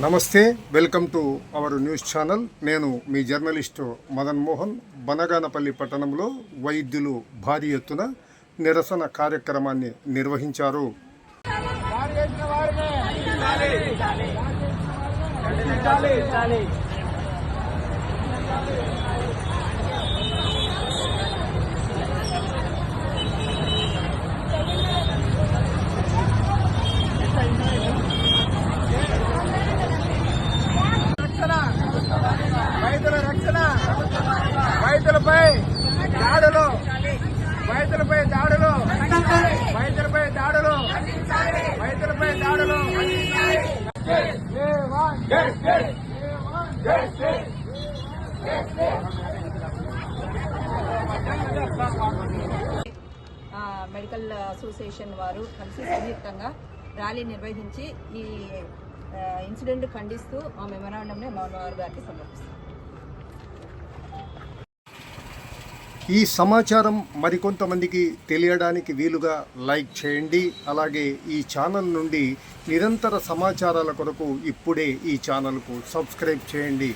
నమస్తే welcome to our news channel. నేను మీ జర్నలిస్టు మదన్ మోహన్. బనగానపల్లి పట్టణంలో వైద్యులు భారీ ఎత్తున నిరసన కార్యక్రమాన్ని నిర్వహించారు. రైతులపై దాడులు రైతులపై దాడులు రైతులపై దాడులు రైతులపై దాడులు. మెడికల్ అసోసియేషన్ వారు కలిసి సంయుక్తంగా ర్యాలీ నిర్వహించి ఈ ఇన్సిడెంట్ ఖండిస్తూ ఆ మెమరాండంని మౌనవారు గారికి సమర్పిస్తారు ఈ సమాచారం మరికొంతమందికి తెలియడానికి వీలుగా లైక్ చేయండి. అలాగే ఈ ఛానల్ నుండి నిరంతర సమాచారాల కొరకు ఇప్పుడే ఈ ఛానల్కు సబ్స్క్రైబ్ చేయండి.